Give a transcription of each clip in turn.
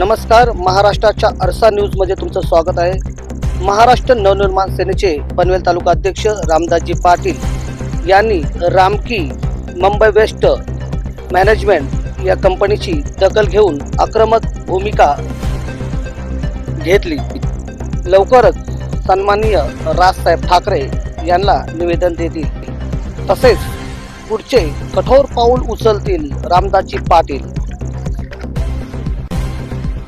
नमस्कार महाराष्ट्राच्या आरसा न्यूजमध्ये तुमचं स्वागत आहे. महाराष्ट्र नवनिर्माण सेनेचे पनवेल तालुका अध्यक्ष रामदासजी पाटील यांनी रामकी मुंबई वेस्ट मॅनेजमेंट या कंपनीची दखल घेऊन आक्रमक भूमिका घेतली. लवकरच सन्माननीय राजसाहेब ठाकरे यांना निवेदन देतील. तसेच पुढचे कठोर पाऊल उचलतील रामदासजी पाटील.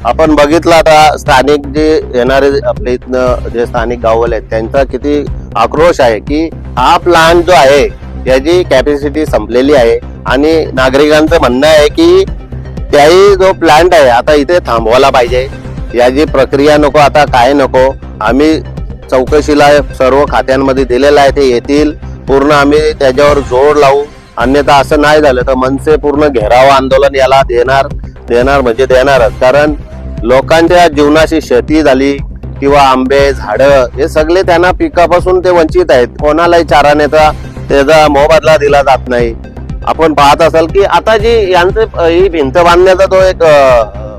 आपण बघितलं आता स्थानिक जे येणारे आपल्या इथनं जे स्थानिक गाववाले आहेत त्यांचा किती आक्रोश आहे की हा प्लान जो आहे याची कॅपॅसिटी संपलेली आहे. आणि नागरिकांचं म्हणणं आहे की त्याही जो प्लांट आहे आता इथे थांबवायला पाहिजे. याची प्रक्रिया नको आता काय नको. आम्ही चौकशीला सर्व खात्यांमध्ये दिलेलं आहे ते येतील. पूर्ण आम्ही त्याच्यावर जोर लावू. अन्यथा असं नाही झालं तर मनसे पूर्ण घेराव आंदोलन याला देणार देणार म्हणजे देणारच. कारण लोकांच्या जीवनाशी शेती झाली किंवा आंबे झाडं हे सगळे त्यांना पिकापासून ते वंचित आहेत. कोणालाही चारा नेता त्याचा मोबदला दिला जात नाही. आपण पाहत असाल की आता जी यांचे ही भिंत बांधण्याचा तो एक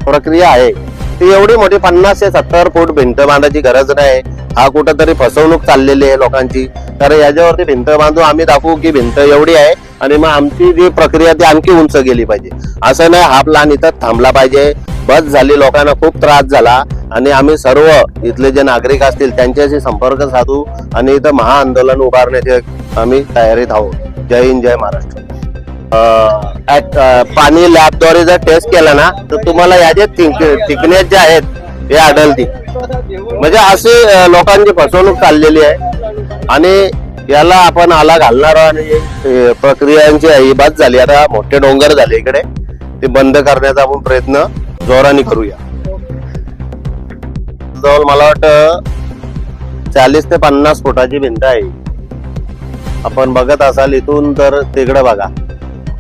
प्रक्रिया आहे ती एवढी मोठी पन्नास ते सत्तर फूट भिंत बांधायची गरज नाही. हा कुठंतरी फसवणूक चाललेली आहे लोकांची. तर याच्यावरती भिंत बांधू आम्ही दाखवू की भिंत एवढी आहे आणि मग आमची जी प्रक्रिया ती आणखी उंच गेली पाहिजे. असं नाही हा प्लान इथं थांबला पाहिजे. बस झाली लोकांना खूप त्रास झाला आणि आम्ही सर्व इथले जे नागरिक असतील त्यांच्याशी संपर्क साधू आणि इथं महाआंदोलन उभारण्याची आम्ही तयारीत आहोत. जय हिंद जय महाराष्ट्र. पाणी लॅबद्वारे जर टेस्ट केला ना तर तुम्हाला याचे थिकनेस जे आहेत हे आढळतील. म्हणजे अशी लोकांची फसवणूक चाललेली आहे. आणि याला आपण आला घालणार आणि प्रक्रियांची ही बात झाली. आता मोठे डोंगर झाले इकडे. ते बंद करण्याचा आपण प्रयत्न जोराने करूया. जवळ मला वाटतं चाळीस ते पन्नास फुटाची भिंत आहे. आपण बघत असाल इथून तर तिकडे बघा.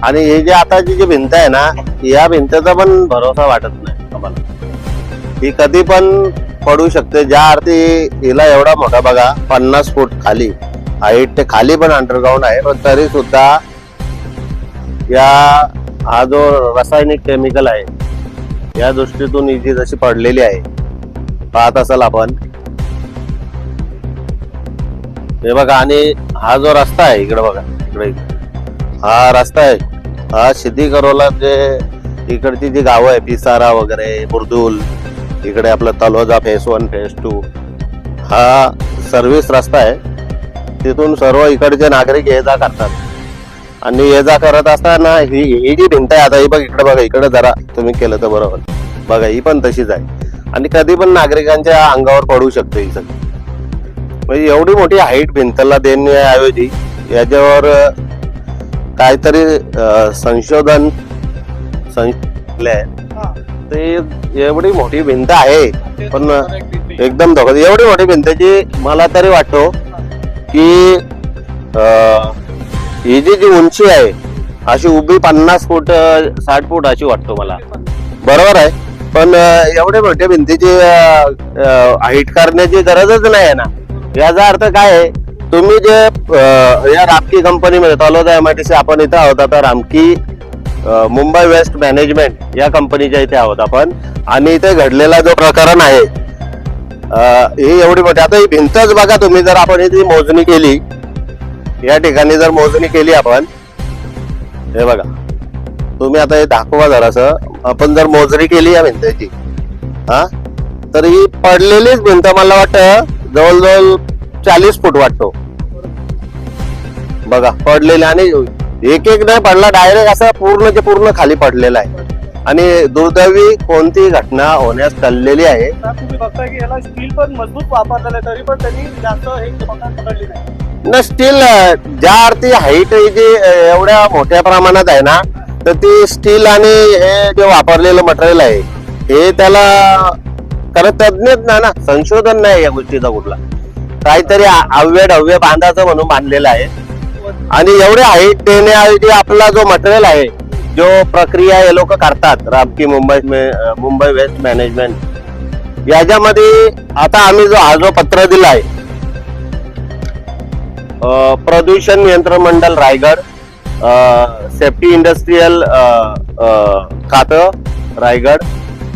आणि हे जे आताची जी भिंत आहे ना या भिंतीचा पण भरोसा वाटत नाही आम्हाला. ही कधी पण पडू शकते. ज्या अर्थी हिला एवढा मोठा बघा पन्नास फूट खाली. हाईट ते खाली पण अंडरग्राऊंड आहे. पण तरी सुद्धा या हा जो रासायनिक केमिकल आहे या दृष्टीतून इथे जशी पडलेली आहे पाहत असाल आपण. हे बघा आणि हा जो रस्ता आहे इकडे बघा इकडे हा रस्ता आहे. हा सिद्धी करोला जे इकडची जी गावं आहे पिसारा वगैरे बुर्दुल इकडे आपलं Taloja phase one phase two हा सर्व्हिस रस्ता आहे. तिथून सर्व इकडचे नागरिक ये जा करतात. आणि ये जा करत असताना ही ही जी भिंत आहे आता ही बघ इकडे बघा इकडे जरा तुम्ही केलं तर बरोबर. बघा ही पण तशीच आहे. आणि कधी पण नागरिकांच्या अंगावर पडू शकते ही सगळी. म्हणजे एवढी मोठी हाईट भिंतला देण्याऐवजी याच्यावर काहीतरी संशोधन ते एवढी मोठी भिंत आहे पण एकदम धोका एवढी मोठी भिंतची मला तरी वाटतो की ही जी जी उंची आहे अशी उभी पन्नास फूट साठ फूट अशी वाटतो मला. बरोबर आहे. पण एवढे मोठ्या भिंतीची हाईट करण्याची गरजच नाही आहे ना. याचा अर्थ काय आहे तुम्ही जे या रामकी कंपनीमध्ये Taloda M I T C आपण इथं आहोत. आता रामकी मुंबई वेस्ट मॅनेजमेंट या कंपनीच्या इथे आहोत आपण. आणि इथे घडलेला जो प्रकरण आहे ही एवढी मोठी. आता ही भिंतच बघा तुम्ही जर आपण इथे मोजणी केली या ठिकाणी जर मोजणी केली आपण हे बघा तुम्ही आता हे दाखवा जरासं. आपण जर मोजणी केली या भिंतीची हा? तर ही पडलेलीच भिंत मला वाटतं जवळजवळ चाळीस फूट वाटतो. बघा पडलेली आणि एक एक नाही पडला डायरेक्ट असा पूर्णचे पूर्ण खाली पडलेला आहे. आणि दुर्दैवी कोणती घटना होण्यास चाललेली आहे. तुम्ही बघता की याला स्टील पण मजबूत वापरलेलं आहे तरी पण त्यांनी जास्त हे मकान पकडली नाही न स्टील ज्या अर्थी हाईट जी एवढ्या मोठ्या प्रमाणात आहे ना तर ती स्टील आणि हे जे वापरलेलं मटेरियल आहे हे त्याला खरं तज्ञच ना ना संशोधन नाही या गोष्टीचा कुठला. काहीतरी अव्य ढव्य बांधाचं म्हणून बांधलेलं आहे. आणि एवढे हाईट देण्याऐवजी आपला जो मटेरियल आहे जो प्रक्रिया हे लोक करतात राबकी मुंबई मुंबई वेस्ट मॅनेजमेंट याच्यामध्ये आता आम्ही जो हा जो पत्र दिला आहे प्रदूषण नियंत्रण मंडळ रायगड सेफ्टी इंडस्ट्रीयल खातं रायगड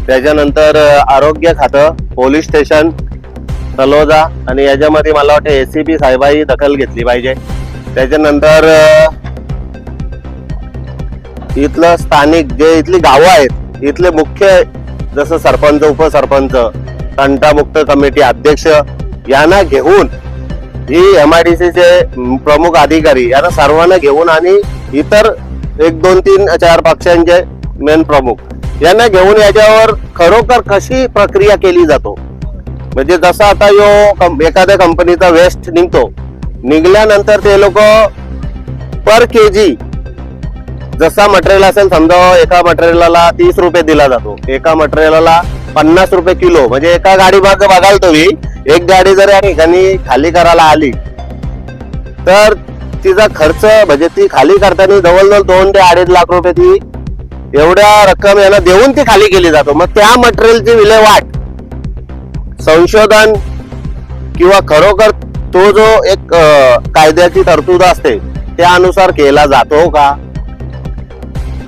त्याच्यानंतर आरोग्य खातं पोलीस स्टेशन तलोजा आणि याच्यामध्ये मला वाटतं ए सी बी साहेबाही दखल घेतली पाहिजे. त्याच्यानंतर इथलं स्थानिक जे इथली गावं आहेत इथले मुख्य जसं सरपंच उपसरपंच तंटामुक्त कमिटी अध्यक्ष यांना घेऊन ही एम आय डी सीचे प्रमुख अधिकारी यांना सर्वांना घेऊन आणि इतर एक दोन तीन चार पक्षांचे मेन प्रमुख यांना घेऊन याच्यावर खरोखर कशी प्रक्रिया केली जातो? म्हणजे जसं आता यो कम एखाद्या कंपनीचा वेस्ट निघतो निघल्यानंतर ते लोक पर के जी जसा मटेरियल असेल समजा एका मटेरियलला तीस रुपये दिला जातो एका मटेरियलला पन्नास रुपये किलो म्हणजे एका गाडी मागे बघाल तुम्ही एक गाडी जर या ठिकाणी खाली करायला आली तर तिचा खर्च म्हणजे ती खाली करताना जवळजवळ दोन ते अडीच लाख रुपये ती एवढ्या रक्कम यांना देऊन ती खाली केली जातो. मग त्या मटेरियलची विल्हेवाट संशोधन किंवा खरोखर तो जो एक कायद्याची तरतूद असते त्यानुसार केला जातो का?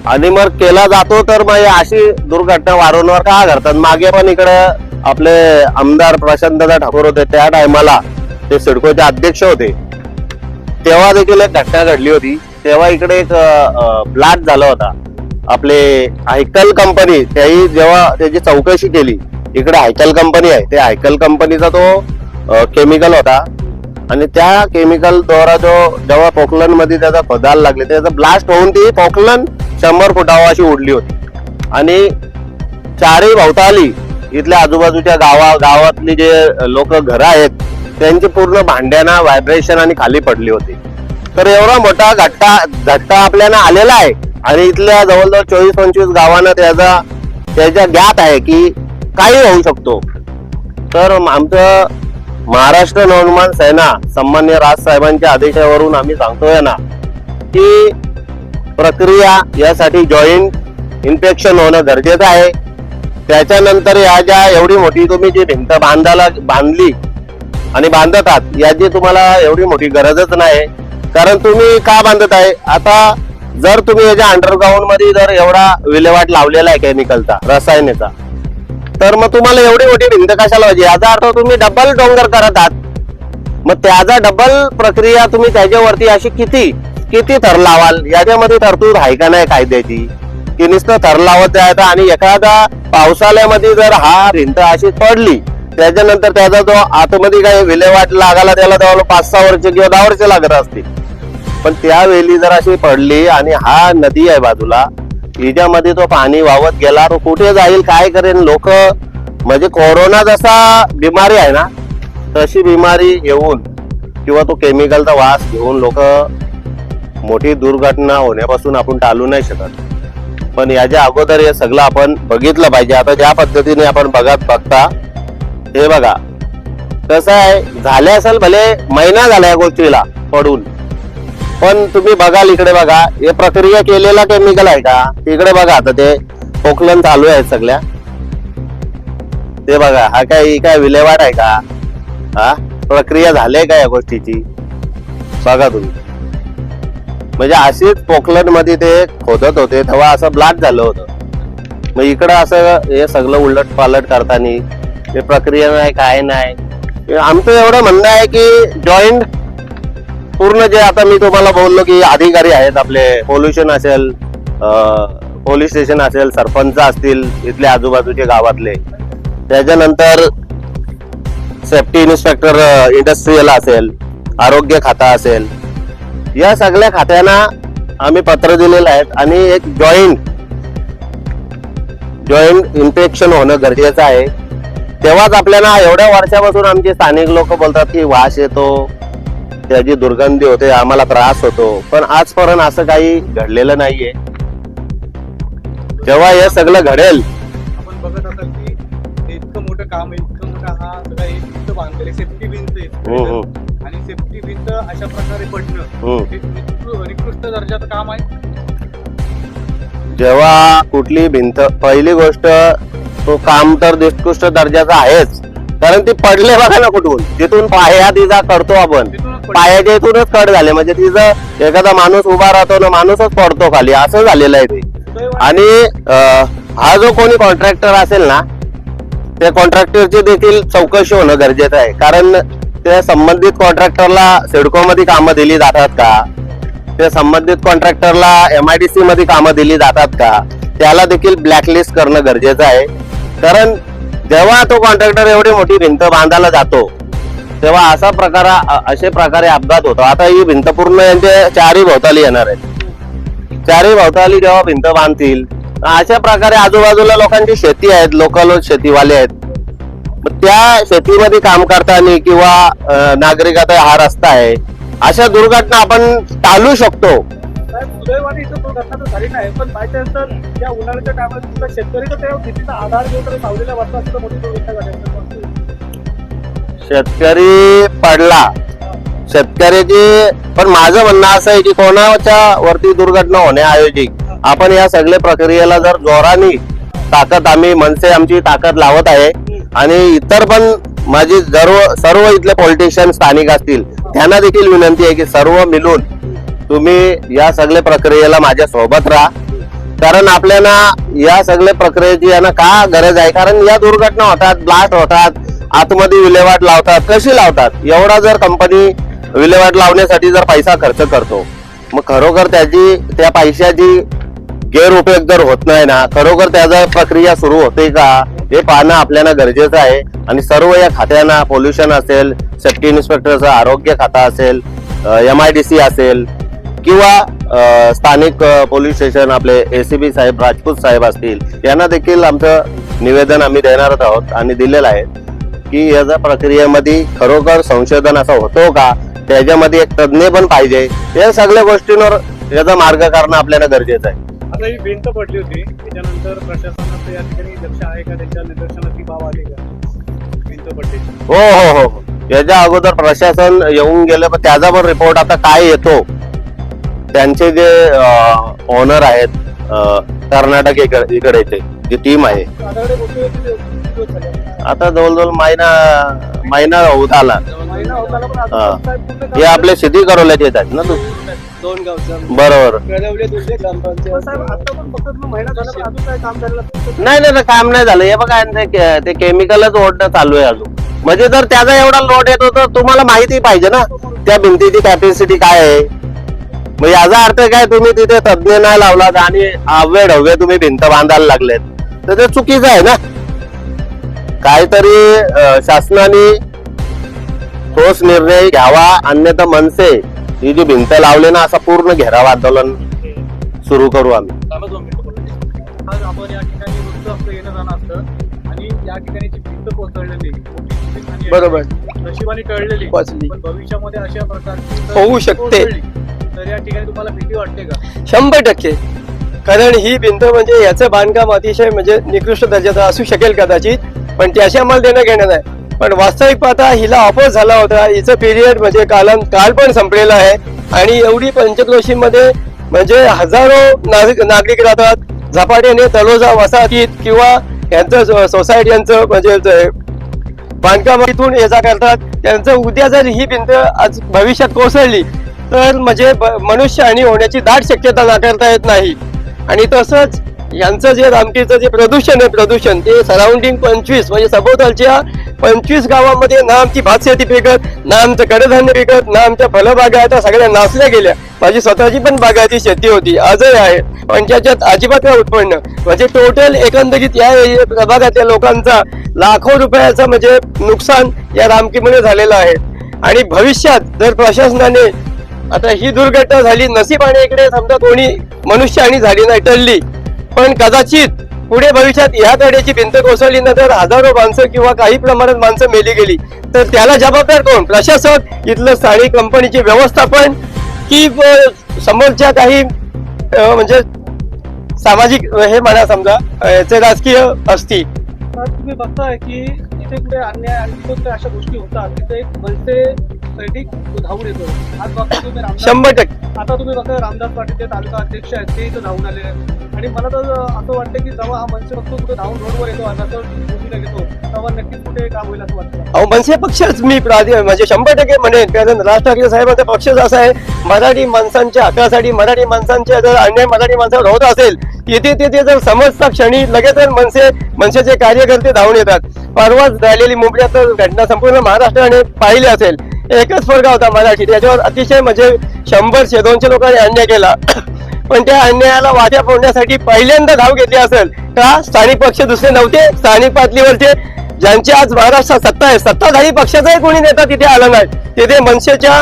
आणि मग केला जातो तर मग अशी दुर्घटना वारंवार का घडतात? मागे पण इकडे आपले आमदार प्रशांतदा ठाकूर होते त्या टायमाला ते सिडकोचे अध्यक्ष होते. तेव्हा देखील एक घटना घडली होती. तेव्हा इकडे एक ब्लास्ट झाला होता. आपले हायकल कंपनी त्याही जेव्हा त्याची चौकशी केली इकडे हायकल कंपनी आहे. ते हायकल कंपनीचा तो केमिकल होता. आणि त्या केमिकल द्वारा जो जेव्हा पोखलनमध्ये त्याचा पदार्थ लागले त्याचा ब्लास्ट होऊन ती पोखलन शंभर फुटावर अशी उडली होती. आणि चारही भोवताली इथल्या आजूबाजूच्या गावा गावातली जे लोक घरं आहेत त्यांची पूर्ण भांड्याना व्हायब्रेशन आणि खाली पडली होती. तर एवढा मोठा घट्टा झट्टा आपल्याला आलेला आहे आणि इथल्या जवळजवळ चोवीस पंचवीस गावांना त्याचा त्याच्या ज्ञात आहे की काही होऊ शकतो. तर आमचं महाराष्ट्र नवनिर्माण सेना सन्मान्य राज साहेबांच्या आदेशावरून आम्ही सांगतोय ना की प्रक्रिया यासाठी जॉईंट इन्फेक्शन होणं गरजेचं आहे. त्याच्यानंतर या ज्या एवढी मोठी तुम्ही जी भिंत बांधायला बांधली आणि बांधत आहात याची तुम्हाला एवढी मोठी गरजच नाही. कारण तुम्ही का बांधत आहे? आता जर तुम्ही याच्या अंडरग्राऊंडमध्ये जर एवढा विल्हेवाट लावलेला आहे केमिकलचा रसायनाचा तर मग तुम्हाला एवढी मोठी भिंत कशाला पाहिजे? याचा अर्थ तुम्ही डबल डोंगर करत आहात. मग त्याचा डबल प्रक्रिया तुम्ही त्याच्यावरती अशी किती किती थर लावाल? याच्यामध्ये तरतूद आहे का नाही कायद्याची? की नुसतं थर लावत जायचं आणि एखादा पावसाळ्यामध्ये जर हा भिंत अशी पडली त्याच्यानंतर त्याचा जो आतमध्ये काही विल्हेवाट लागायला त्याला जवळ पाच सहा वर्ष किंवा दहा वर्ष लागत असतील. पण त्यावेळी जर अशी पडली आणि हा नदी आहे बाजूला हिच्यामध्ये तो पाणी वावत गेला तो कुठे जाईल काय करेल लोक म्हणजे कोरोना जसा बिमारी आहे ना तशी बिमारी येऊन किंवा तो केमिकलचा वास घेऊन लोक मोठी दुर्घटना होण्यापासून आपण टाळू नाही शकत. पण याच्या अगोदर हे सगळं आपण बघितलं पाहिजे आता ज्या पद्धतीने आपण बघत बघता हे बघा. कसं आहे झाले असेल भले महिना झाला या गोष्टीला पडून. पण तुम्ही बघाल इकडे बघा हे प्रक्रिया केलेला केमिकल आहे का? इकडे बघा आता ते पोखलन चालू आहे सगळ्या. ते बघा हा काय काय विल्हेवाट आहे का? हा? प्रक्रिया झाली का या गोष्टीची? बघा तुम्ही. म्हणजे अशीच पोखलनमध्ये ते खोदत होते तेव्हा असं ब्लास्ट झालं होतं. मग इकडं असं हे सगळं उलट पालट करताना हे प्रक्रिया नाही काय नाही. आमचं एवढं म्हणणं आहे की जॉईंट पूर्ण जे आता मी तुम्हाला बोललो की अधिकारी आहेत आपले पोल्युशन असेल पोलीस स्टेशन असेल सरपंच असतील इथले आजूबाजूचे गावातले. त्याच्यानंतर सेफ्टी इन्स्पेक्टर इंडस्ट्रीयल असेल आरोग्य खाता असेल या सगळ्या खात्यांना आम्ही पत्र दिलेलं आहेत आणि एक जॉईंट जॉईंट इन्फेक्शन होणं गरजेचं आहे. तेव्हाच आपल्याला एवढ्या वर्षापासून आमचे स्थानिक लोक बोलतात की वास येतो त्याची दुर्गंधी होते आम्हाला त्रास होतो. पण आजपर्यंत असं काही घडलेलं नाहीये. जेव्हा हे सगळं घडेल आपण बघत असाल की इतकं मोठं काम इतकं मोठा हा सगळा एक बांधलेली सेफ्टी भिंत आणि सेफ्टी भिंत अशा प्रकारे पडणं. हम्म. हे निकृष्ट दर्जाचं काम आहे. जेव्हा कुठली भिंत पहिली गोष्ट तो काम तर निकृष्ट दर्जाचा आहेच. कारण ती पडले बघा ना कुठून. तिथून पाया तिचा करतो आपण. पायाच्या इथूनच कट झाले. म्हणजे तिचं एखादा माणूस उभा राहतो ना माणूसच पडतो खाली. असं झालेलं आहे ते. आणि हा जो कोणी कॉन्ट्रॅक्टर असेल ना त्या कॉन्ट्रॅक्टरची देखील चौकशी होणं गरजेचं आहे. कारण त्या संबंधित कॉन्ट्रॅक्टरला सिडको मध्ये कामं दिली जातात का? त्या संबंधित कॉन्ट्रॅक्टरला एम आय टी मध्ये कामं दिली जातात का? त्याला देखील ब्लॅकलिस्ट करणं गरजेचं आहे. कारण जेव्हा तो कॉन्ट्रॅक्टर एवढी मोठी भिंत बांधायला जातो तेव्हा असा प्रकार असे प्रकारे अपघात होतो. आता ही भिंत पूर्ण यांच्या चारही भोवताली येणार आहेत. चारही भोवताली जेव्हा भिंत बांधतील अशा प्रकारे आजूबाजूला लोकांची शेती आहेत लोकल शेतीवाले आहेत. त्या शेतीमध्ये काम करताना किंवा अ, नागरिक आता हा रस्ता आहे अशा दुर्घटना आपण टाळू शकतो. साहेब सुदैवाने इथं दुर्घटना तर झाली नाही पण बाय चान्स तर या उन्हाळ्याच्या टायमात सुद्धा शेतकरी तर त्या भीतीचा आधार घेऊन तर सावलेल्या वर्षात सुद्धा मोठी दुर्घटना घडली शेतकरी पडला. शेतकऱ्याची पण माझं म्हणणं असं आहे की कोणाच्या वरती दुर्घटना होण्याऐवजी आपण या सगळ्या प्रक्रियेला जर जोराने ताकद आम्ही मनसे आमची ताकद लावत आहे. आणि इतर पण माझी सर्व सर्व इथले पॉलिटिशियन स्थानिक असतील त्यांना देखील विनंती आहे की सर्व मिळून तुम्ही या सगळ्या प्रक्रियेला माझ्या सोबत राहा. कारण आपल्याला या सगळ्या प्रक्रियेची यांना का गरज आहे? कारण या दुर्घटना होतात ब्लास्ट होतात आतमध्ये विल्हेवाट लावतात. कशी लावतात? एवढा जर कंपनी विल्हेवाट लावण्यासाठी जर पैसा खर्च करतो मग खरोखर त्याची त्या पैशाची गैरउपयोग जर होत नाही ना खरोखर त्याचा प्रक्रिया सुरू होते का? हे पाहणं आपल्याला गरजेचं आहे. आणि सर्व या खात्यांना पोल्युशन असेल सेफ्टी इन्स्पेक्टरचं आरोग्य खाता असेल एम आय डी सी असेल किंवा स्थानिक पोलीस स्टेशन आपले एसीबी साहेब राजपूत साहेब असतील यांना देखील आमचं निवेदन आम्ही देणारच आहोत आणि दिलेलं आहे की याच्या प्रक्रियेमध्ये खरोखर संशोधन असं होतो का त्याच्यामध्ये एक तज्ज्ञ पण पाहिजे. या सगळ्या गोष्टींवर याचा मार्ग काढणं आपल्याला गरजेचं आहे. आता ही भिंत पडली होती. त्याच्यानंतर प्रशासनाचं या ठिकाणी लक्ष आहे का? त्यांच्या निदर्शनात ती बाब आली का? भिंत पडली. हो हो हो हो. याच्या अगोदर प्रशासन येऊन गेलं पण त्याचा पण रिपोर्ट आता काय येतो? त्यांचे जे ओनर आहेत कर्नाटक इकडे इकडेचे जी टीम आहे. ते? आता जवळजवळ महिना महिना होत आला महिना होत आला हा. हे आपले शेती करवल्याचे येतात ना तू? दोन गावचं. बरोबर. कळवले दुसरे नाही. नाही काम नाही झालं. हे बघा ते ते केमिकलच ओढणं चालू आहे अजून. म्हणजे जर त्याचा एवढा लोड येतो तर तुम्हाला माहिती पाहिजे ना त्या भिंतीची कॅपॅसिटी काय आहे. मग याचा अर्थ काय तुम्ही तिथे तज्ञ नाही लावलात आणि ढव्वे तुम्ही भिंत बांधायला लागलेत. तर ते चुकीचं आहे ना. काहीतरी अं, शासनाने ठोस निर्णय घ्यावा अन्यथा मनसे ही जी भिंत लावली ना असा पूर्ण घेराव आंदोलन सुरू करू आम्ही थांबा दोन मिनिटं बोलू. आज आपण या ठिकाणी रोजचं आपलं येणं जाणं असतं आणि या ठिकाणी जी भिंत कोसळलेली मोठी जीवितहानी आहे. बरोबर नशिबाने टळलेली वाचली. पण भविष्यामध्ये अशा प्रकारची जर होऊ शकते. कोसळली, तर या ठिकाणी तुम्हाला भीती वाटते का शंभर टक्के कारण ही भिंत म्हणजे याचं बांधकाम अतिशय म्हणजे निकृष्ट दर्जाचं असू शकेल कदाचित पण त्याशी आम्हाला देणं घेणं नाही पण वास्तविक पाहता हिला ऑफर झाला होता. हिचं पिरियड म्हणजे कालन काल पण संपलेलं आहे. आणि एवढी पंचक्रोशीमध्ये म्हणजे हजारो नागरिक नागरिक राहतात. झपाट्याने तलोजा वसाहतीत किंवा यांचं सोसायटी यांचं म्हणजे बांधकाम बांधकामातून ये जा करतात. त्यांचं उद्या जर ही भिंत आज भविष्यात कोसळली तर म्हणजे मनुष्य आणि होण्याची दाट शक्यता नाकारता येत नाही. आणि तसंच यांचं जे रामटीचं जे प्रदूषण आहे प्रदूषण ते सराउंडिंग पंचवीस म्हणजे सभोवतालच्या पंचवीस गावामध्ये ना आमची भात शेती पिकत ना आमचं कडधान्य पिकत ना आमच्या फळबागा त्या सगळ्या नासल्या गेल्या. माझी स्वतःची पण बागायती शेती होती आजही आहे. पण त्याच्यात अजिबात काय उत्पन्न. म्हणजे टोटल एकंदरीत या प्रभागातल्या लोकांचा लाखो रुपयाचं म्हणजे नुकसान या रामकीमुळे झालेलं आहे. आणि भविष्यात जर प्रशासनाने आता ही दुर्घटना झाली नशिबाने इकडे समजा कोणी मनुष्य आणि झाली नाही टळली पण कदाचित पुढे भविष्यात ह्या कडेची भिंत कोसळली ना तर हजारो माणसं किंवा काही प्रमाणात माणसं मेली गेली. तर त्याला जबाबदार कोण? प्रशासक इथलं स्थानिक कंपनीचे व्यवस्थापन की समोरच्या काही म्हणजे सामाजिक हे म्हणा समजा याचे राजकीय असती तुम्ही बघताय की इथे कुठे अन्याय आणि अशा गोष्टी होतात तिथे एक मनसे सैनिक धावून येतो. आज बघता तुम्ही शंभर टक्के. आता तुम्ही बघा रामदास पाटील जे तालुका अध्यक्ष आहेत ते इथं धावून आहेत आणि मला तर असं वाटतं की जेव्हा हा मनसे फक्त कुठे धावून रोडवर येतो आणि असं घेतो तेव्हा नक्कीच कुठे काम होईल असं वाटतं. अहो मनसे पक्षच. मी प्राधी म्हणजे शंभर टक्के म्हणेन कारण राज ठाकरे साहेबांचा पक्षच असा आहे. मराठी माणसांच्या हक्कासाठी मराठी माणसांच्या जर अन्याय मराठी माणसावर होत असेल तिथे तेथे जर समजता क्षणी लगेच मनसे मनसेचे कार्यकर्ते धावून येतात. परवाच झालेली मुंबईत घटना संपूर्ण महाराष्ट्राने पाहिली असेल. एकच फरक होता मराठी त्याच्यावर अतिशय म्हणजे शंभरशे दोनशे लोकांनी अन्याय केला. पण त्या अन्यायाला वाट्या फोडण्यासाठी पहिल्यांदा धाव घेतली असेल का? स्थानिक पक्ष दुसरे नव्हते स्थानिक पातळीवरचे ज्यांची आज महाराष्ट्रात सत्ता आहे. सत्ताधारी पक्षाचाही कोणी नेता तिथे आला नाही. तिथे मनसेच्या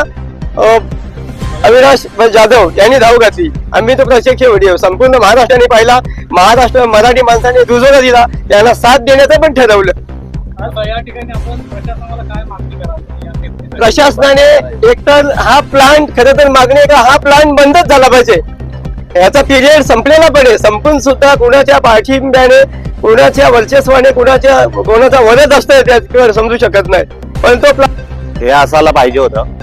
अविनाश जाधव यांनी धाव घातली. आम्ही तो प्रत्यक्ष व्हिडिओ संपूर्ण महाराष्ट्राने पाहिला. महाराष्ट्र मराठी माणसाने दुजोरा दिला. त्यांना साथ देण्याचं पण ठरवलं? प्रशासनाने एकतर हा प्लांट खरं तर मागणी का? हा प्लांट बंदच झाला पाहिजे. याचा पिरियड संपलेला पण आहे. संपून सुद्धा कुणाच्या पाठिंब्याने कुणाच्या वर्चस्वाने कुणाच्या कोणाचा वरच असतं त्याच्यावर समजू शकत नाही. पण तो हे असायला पाहिजे होतं.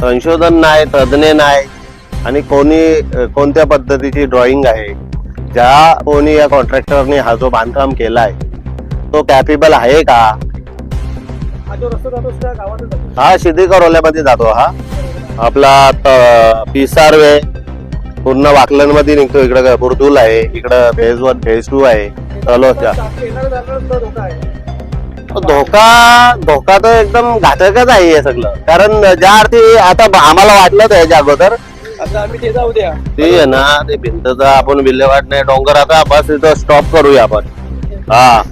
संशोधन नाही तज्ज्ञ नाही आणि कोणी कोणत्या पद्धतीची ड्रॉइंग आहे ज्या कोणी या कॉन्ट्रॅक्टरने हा जो बांधकाम केलाय तो कॅपेबल आहे का? हा जो जातो हा. शिदी करोल्यामध्ये जातो हा आपला पिसारवे पूर्ण वाकलनमध्ये निघतो. इकडं बुरदुल आहे इकडं फेज वन फेज टू आहे. तलोच्या धोका धोका तर एकदम घातकच आहे हे सगळं. कारण ज्या अर्थी आता आम्हाला वाटलं त्याच्या अगोदर आता आम्ही ते आहे ना ते भिंतचा आपण विल्हेवाट नाही डोंगर आता बस इथं स्टॉप करूया आपण. हा.